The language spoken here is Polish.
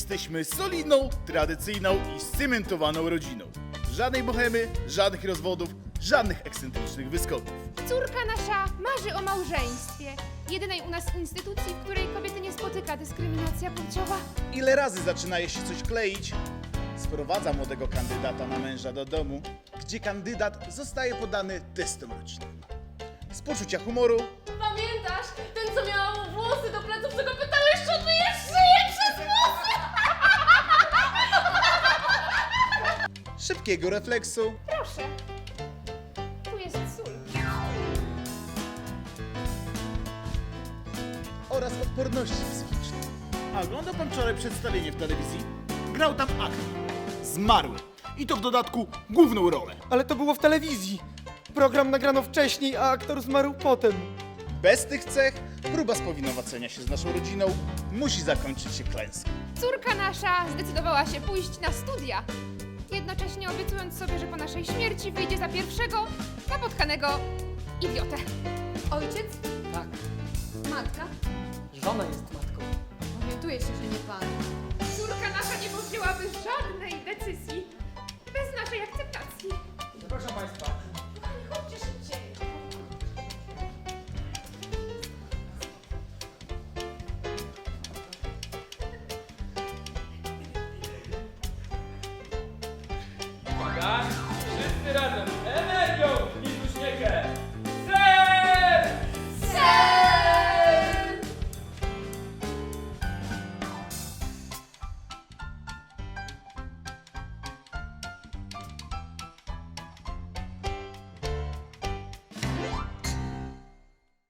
jesteśmy solidną, tradycyjną i scementowaną rodziną. Żadnej bohemy, żadnych rozwodów, żadnych ekscentrycznych wyskoków. Córka nasza marzy o małżeństwie. Jedynej u nas instytucji, w której kobiety nie spotyka dyskryminacja płciowa. Ile razy zaczyna jej się coś kleić, sprowadza młodego kandydata na męża do domu, gdzie kandydat zostaje podany testom rocznym. Z poczucia humoru szybkiego refleksu Proszę. Tu jest sól. oraz odporności psychicznej. A oglądał pan wczoraj przedstawienie w telewizji? Grał tam aktor. Zmarły. I to w dodatku główną rolę. Ale to było w telewizji. Program nagrano wcześniej, a aktor zmarł potem. Bez tych cech próba spowinowacenia się z naszą rodziną musi zakończyć się klęską. Córka nasza zdecydowała się pójść na studia. Jednocześnie obiecując sobie, że po naszej śmierci wyjdzie za pierwszego napotkanego idiotę. Ojciec? Tak, Matka? żona jest matką. Orientuję się, że nie pan. Córka nasza nie podjęłaby żadnej decyzji